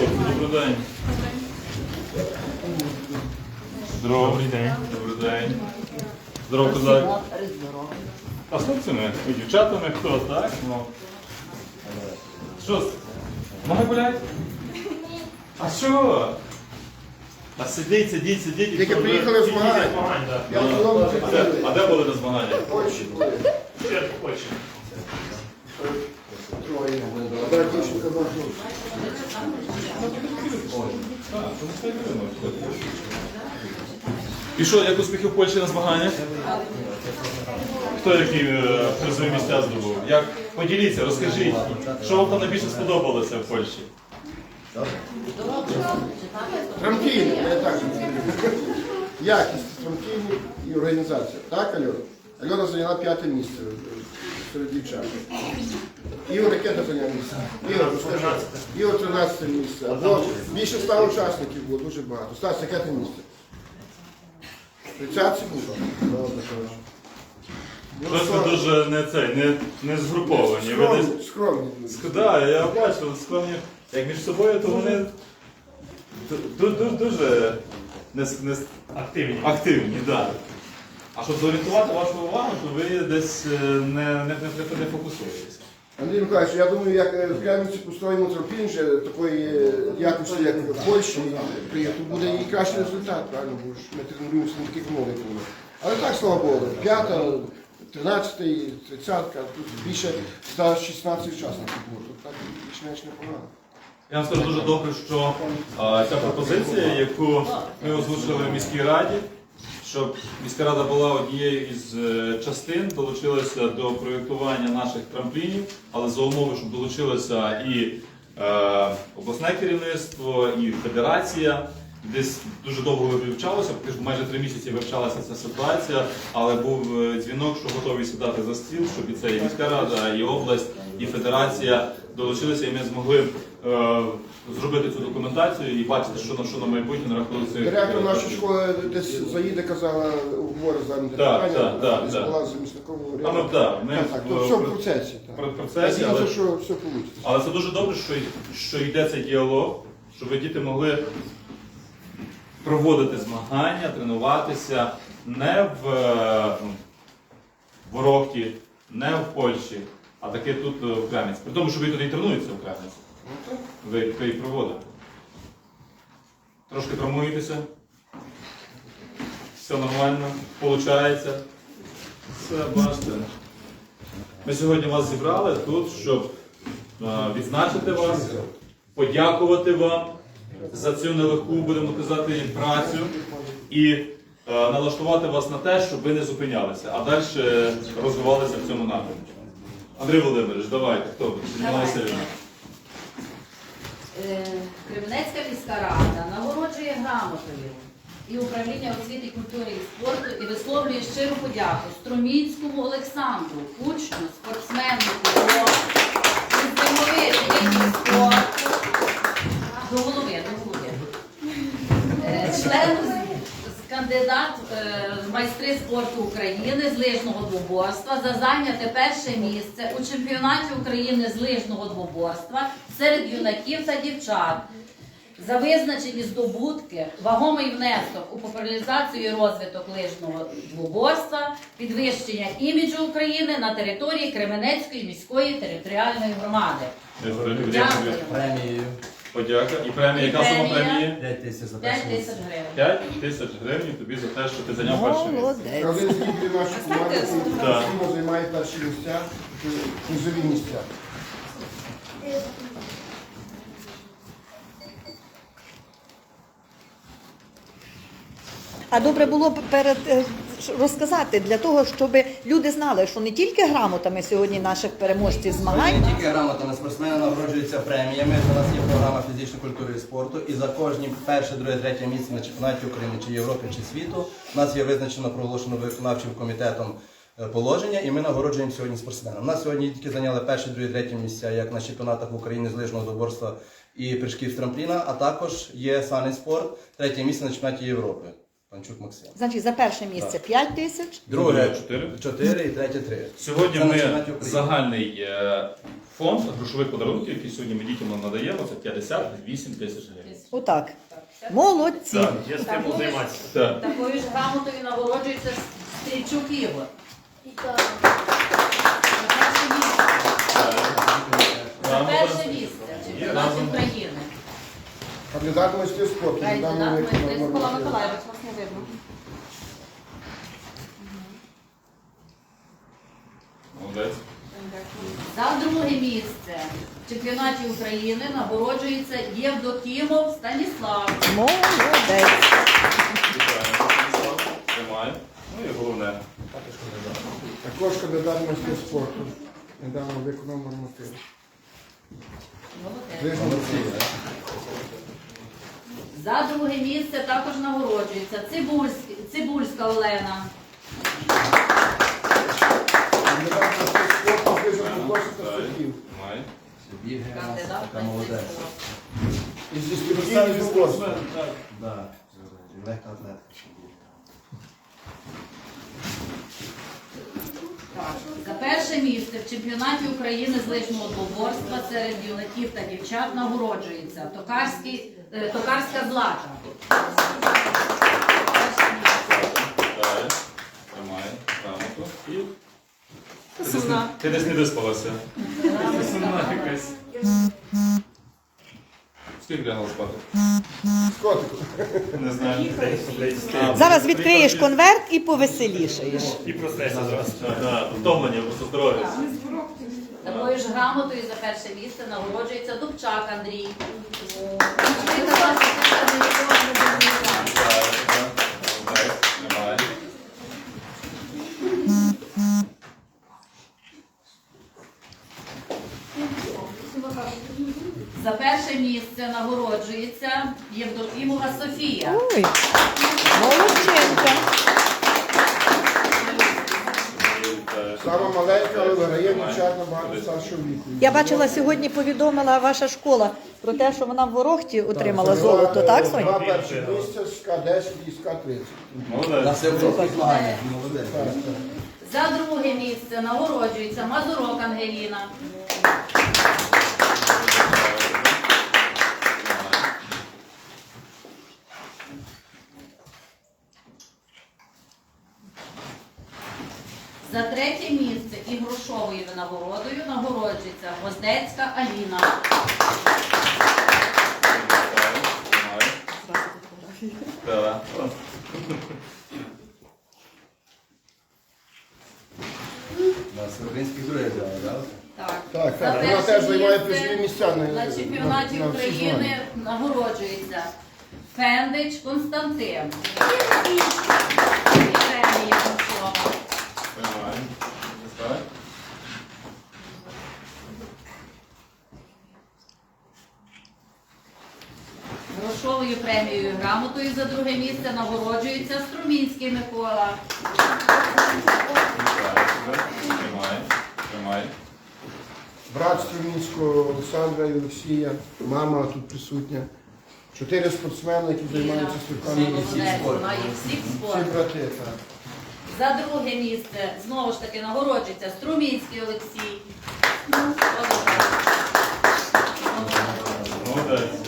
добрий день. Здорово. Добрий день. Добрий день. Здорово, козак. А з хлопцями? І дівчатами хто, так? Ну. Що? з- Ноги болять? А що? А сидіть, сидіть, сидіть. Тільки приїхали тільки змагань, так. Я в цілому А де, а де були на змагання? Польщі були. Ще в Польщі. І що, як успіхи в Польщі на змаганнях? Хто які е, призові місця здобув? Як поділіться, розкажіть, що вам там найбільше сподобалося в Польщі? Трамплін, я так. Якість трамплінів і організація. Так, Альона? Альона зайняла п'яте місце серед дівчат. Ігор яке ти місце? Ігор, розкажи. Ігор 13 місце. Або більше ста учасників було, дуже багато. Стас, яке ти місце? 30 було? Добре. Щось ви дуже не цей, не, не згруповані. Ви десь... Скромні, скромні. Ск- Да, я бачу, скромні, як між собою, то вони ду- ду- ду- дуже не, с- не с- Активні. активні, да. А щоб зорієнтувати вашу увагу, то ви десь е, не, не, не, не фокусуєтесь. Андрій Миколаївич, я думаю, як е, в Кремниці построїмо трамплін вже такої е, якості, як в Польщі, то буде і кращий результат, правильно? Бо ж ми тренуємося на таких умовах. Але так, слава Богу, п'ята, тринадцятий, тридцятка, тут більше 116 учасників було. Тут так більш-менш непогано. Я вам скажу дуже добре, що а, ця пропозиція, яку ми озвучили в міській раді, щоб міська рада була однією із е, частин, долучилася до проєктування наших трамплінів, але за умови, щоб долучилося і е, обласне керівництво, і федерація. Десь дуже довго вивчалося, майже три місяці вивчалася ця ситуація, але був е, дзвінок, що готові сідати за стіл, щоб і це і міська рада, і область, і федерація долучилися, і ми змогли зробити цю документацію і бачити, що на що на майбутнє на рахунок цих. Директор нашої школи десь заїде, казала, говорить з нами Так, так, так, десь так. була замісником. А ми, так, ми Так, так, то все в процесі. так. процесі, Надіємося, але- що все вийде. Але це дуже добре, що, що йде цей діалог, щоб діти могли проводити змагання, тренуватися не в е, ну, не в Польщі, а таки тут е, в Кремінці. При тому, що ви туди і тренуєтеся в Кремінці. Ви, і проводите. Трошки травмуєтеся. Все нормально, виходить. Все, бачите. Ми сьогодні вас зібрали тут, щоб відзначити вас, подякувати вам за цю нелегку, будемо казати, працю і налаштувати вас на те, щоб ви не зупинялися, а далі розвивалися в цьому напрямку. Андрій Володимирович, давайте, хто? Давай. Е, Кременецька міська рада нагороджує грамотою і управління освіти, культури і спорту і висловлює щиру подяку Струмінському Олександру, учню, спортсмену, зимовий спорту, до голови, до голови. Е, Члену кандидат е, в майстри спорту України з лижного двоборства за зайняте перше місце у чемпіонаті України з лижного двоборства серед юнаків та дівчат. За визначені здобутки, вагомий внесок у популяризацію і розвиток лижного двоборства, підвищення іміджу України на території Кременецької міської територіальної громади. Дякую. Подяка. І премія, яка сума Премія. премії? 5 тисяч за 5 тисяч гривень. 5 тисяч гривень тобі за те, що ти зайняв перше місце. З лідерів нашої команди Так. постійно перші місця, призові місця. А добре було б перед е, розказати для того, щоб люди знали, що не тільки грамотами сьогодні наших переможців Сьогодні змагань. не тільки грамотами спортсмени нагороджуються преміями. У нас є програма фізичної культури і спорту. І за кожні перше, друге, третє місце на чемпіонаті України чи Європи, чи світу у нас є визначено проголошено виконавчим комітетом е, положення, і ми нагороджуємо сьогодні спортсменів. У нас сьогодні тільки зайняли перше, друге, третє місця, як на чемпіонатах України з лижного доборства і прыжків з трампліна, а також є саний спорт, третє місце на чемпіонаті Європи. Панчук Максим. Значить, за перше місце 5 тисяч. Друге чотири. 4 і третє 3. Сьогодні Це ми України. загальний е, фонд грошових подарунків, який сьогодні ми дітям надаємо, це 58 тисяч гривень. Отак. Молодці. Так. Є стимул займатися. Так. Такою ж грамотою нагороджується Стрільчук Ігор. За перше місце. За перше місце в чемпіонаті України. Кандидат майстрів спорту. Кандидат Богдан Микола Микола Миколаївич. Вас не видно. Молодець. За друге місце в чемпіонаті України нагороджується Євдокімов Станіслав. Молодець. Тримай. Ну і головне. Також кандидат майстрів спорту. Недавно виконав норматив. Молодець. За друге місце також нагороджується Цибульськ- Цибульська Олена. Кандидат майстрів спорту з лижного досвіду Далі. суддів. Тримай. Бігає у нас Кандидат така молодець. майстерства. І зі спортивних спорту. Да. Легка атлетика. За перше місце в чемпіонаті України з лижного двоборства серед юнаків та дівчат нагороджується Токарський, е, Токарська Злата. Ти десь не- виспалася. якась. Скільки глянула спати? З котиком. Не знаю. Зараз відкриєш конверт і повеселішаєш. І проснеться зараз. Втомлення, просто здоров'я. Такою ж грамотою за перше місце нагороджується Дубчак Андрій. Учитель класу Андрійського Дубчака. Тримай. За перше нагороджується Євдокімова Софія. Ой, молодчинка. Сама маленька, але виграє дівчат набагато старшого віку. Я бачила сьогодні повідомила ваша школа про те, що вона в Ворохті отримала золото, так, Два Соня? перші місця з К10 і з К30. Молодець. всеукраїнських змаганнях. Молодець. Так, так. За друге місце нагороджується Мазурок Ангеліна. За третє місце і грошовою винагородою нагороджується Гвоздецька Аліна. Так. На всеукраїнських друзів, так? Так, Так, За так, вона перше теж займає місце призові місця на- на чемпіонаті на- України нагороджується Фендич Константин. І премії грошова. Тримай. Так. Грошовою премією і грамотою за друге місце нагороджується Струмінський Микола. Тримай. Тримай. Брат Струмінського Олександра і Олексія, мама тут присутня. Чотири спортсмени, які займаються молодець, є всіх Всі спорту. брати, так. За друге місце знову ж таки нагороджується Струмінський Олексій. Молодець.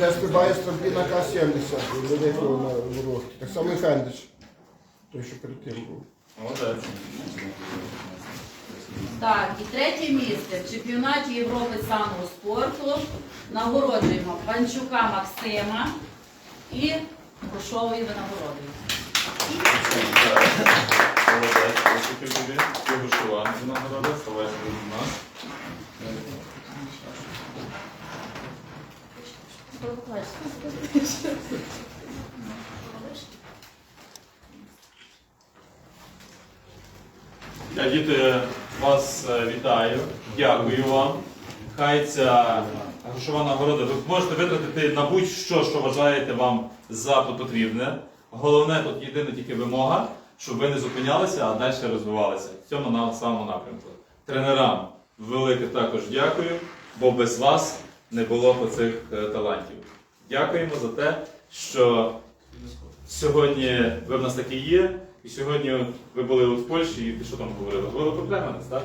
Вже стрибає стрибки на К-70, великого на ворог. Так само і Фендиш, той, що перед тим був. Молодець. Так, і третє місце в чемпіонаті Європи самого спорту нагороджуємо Панчука Максима і грошовою винагородою. Молодець. Тобі. Ти вишиваний за нагорода. Ставайся до нас. Я діти вас е, вітаю, дякую вам. Хай ця грошова нагорода. Ви можете витратити на будь-що, що вважаєте вам за потрібне. Головне тут єдина тільки вимога, щоб ви не зупинялися, а далі розвивалися в цьому самому напрямку. Тренерам велике також дякую, бо без вас не було б цих е, талантів. Дякуємо за те, що Сьогодні ви в нас такі є, і сьогодні ви були от в Польщі, і що там говорили? Говорили про Кременець, так?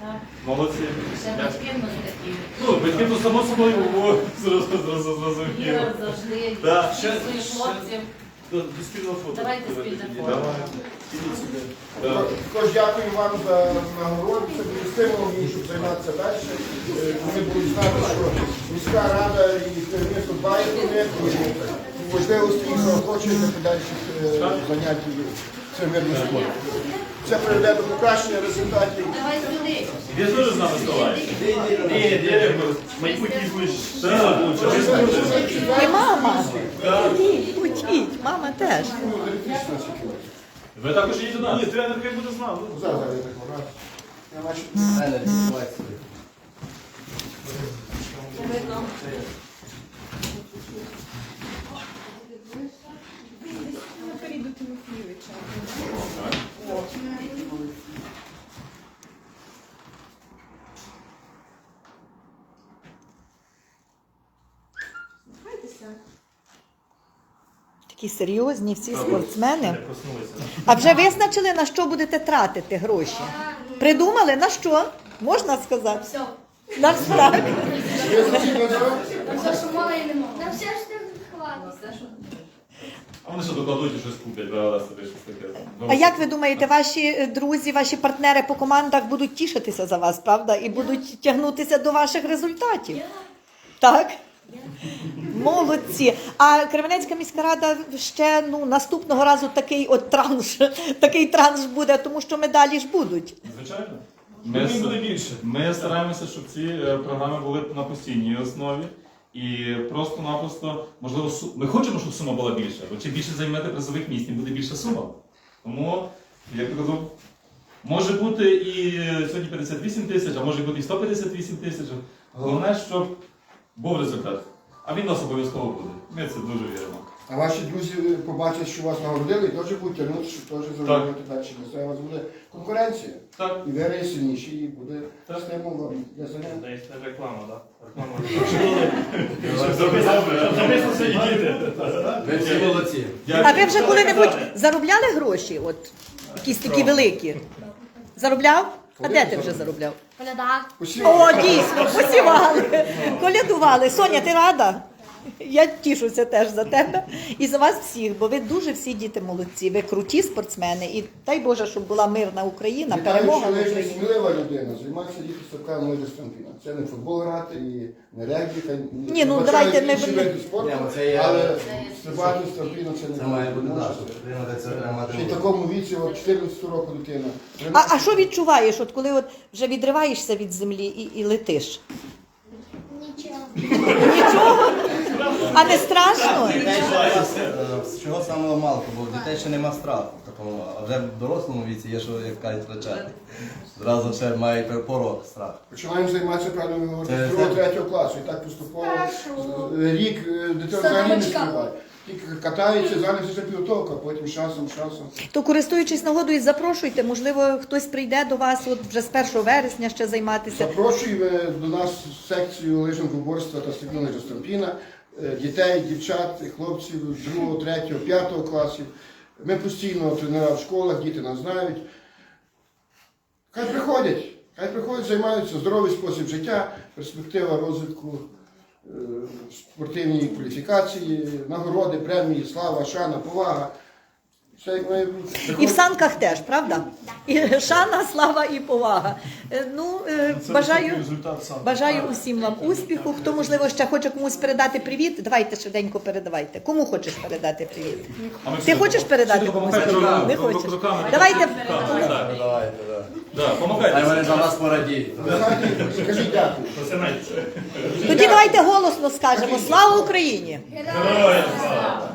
Так. Молодці. Ще батьки в нас такі. Ну, батьки то само собою зрозуміло. Завжди Так. своїх хлопців. До, до спільного фото. Давайте спільне фото. Давай. Так. Також дякую вам за нагороду, це буде стимулом щоб займатися далі. Е, Вони будуть знати, що міська рада і керівництво дбає про них, і можливості для подальших е, занять цим видом спорту. Це приведе до покращення результатів. Давай сюди. Теж з нами вставаєте? Ні, дякую. Майбутній будеш. Так, І мама. Ходіть, ходіть, мама теж. Ви також їдете до нас? Ні, тренер хай буде з нами. Зараз я так раз. Я бачу. Тренер, відсувайте собі. Такі серйозні всі спортсмени. А вже визначили, на що будете тратити гроші? Придумали на що? Можна сказати? Все. На? Все, що мала і не мала. На все ж ти хватить. А вони що докладуть і щось куплять, правда, собі щось таке. Ну, А як ви думаєте, ваші е, друзі, ваші партнери по командах будуть тішитися за вас, правда? І будуть тягнутися до ваших результатів? Так? Молодці. А Кременецька міська рада ще ну, наступного разу такий от транш, такий транш буде, тому що медалі ж будуть. Звичайно. Ми с- Ми стараємося, щоб ці е, програми були на постійній основі. І просто-напросто, можливо, ми хочемо, щоб сума була більша. Бо чим більше займете призових місць, тим буде більша сума. Тому, як я казав, може бути і сьогодні 58 тисяч, а може бути і 158 тисяч. Головне, щоб був результат. А він нас обов'язково буде. Ми це дуже віримо. А ваші друзі побачать, що вас нагородили, і теж будуть тягнути, щоб теж заробляти далі. Це у вас буде конкуренція. Так, І ви сильніші, і буде Так. стимул вам для заняття. Даєте реклама, так? Реклама. Записався і діти. Ви всі молодці. А ви вже коли-небудь заробляли гроші? От якісь такі великі? Заробляв? А де ти вже заробляв? Коляда. Усі О, дійсно, посівали, колядували. Соня, ти рада? Я тішуся теж за тебе і за вас всіх, бо ви дуже всі діти молодці. Ви круті спортсмени, і дай Боже, щоб була мирна Україна, Вітаю, перемога в ви ж Україні. смілива людина, займатися діти ставка молоді стампіна. Це не футбол грати і не регбі. хай- Ні, ну, давайте не інші види спорту, Ні, ну, це є- але стрибати стампіна це не Це має бути може. так, щоб це треба мати. Ще й в такому віці, от 14 року дитина. А, а що відчуваєш, от коли от вже відриваєшся від землі і, і летиш? Нічого? А не страшно? З чого самого малку, бо в дітей ще нема страху такого, а вже в дорослому віці є що як кажуть втрачати. Зразу ще має порог страх. Починаємо займатися правильно ви з другого, третього класу. І так поступово рік е, дитина взагалі не співає. Тільки катається, зараз вже підготовка, потім часом, часом. То користуючись нагодою, запрошуйте, можливо, хтось прийде до вас от вже з 1 вересня ще займатися. Запрошуємо до нас секцію лижного уборства та стрільної Стампіна, дітей, дівчат, хлопців 2, 3, 5 класів. Ми постійно тренуємо в школах, діти нас знають. Хай приходять, хай приходять, займаються здоровий спосіб життя, перспектива розвитку е, спортивної кваліфікації, нагороди, премії, слава, шана, повага. Все як має бути. І в санках теж, правда? І шана, слава і повага. Е, Ну, е, бажаю, результат сам. бажаю усім вам успіху. Хто, можливо, ще хоче комусь передати привіт, давайте швиденько передавайте. Кому хочеш передати привіт? А ми Ти всі хочеш допом- передати всі комусь допомагають привіт? Не ру- хочеш? руками. Давайте. Так, так. Давайте, так. Да, Хай помагайте. вони за нас порадіють. Скажіть дякую. Тоді давайте голосно скажемо Слава Україні! Героям слава!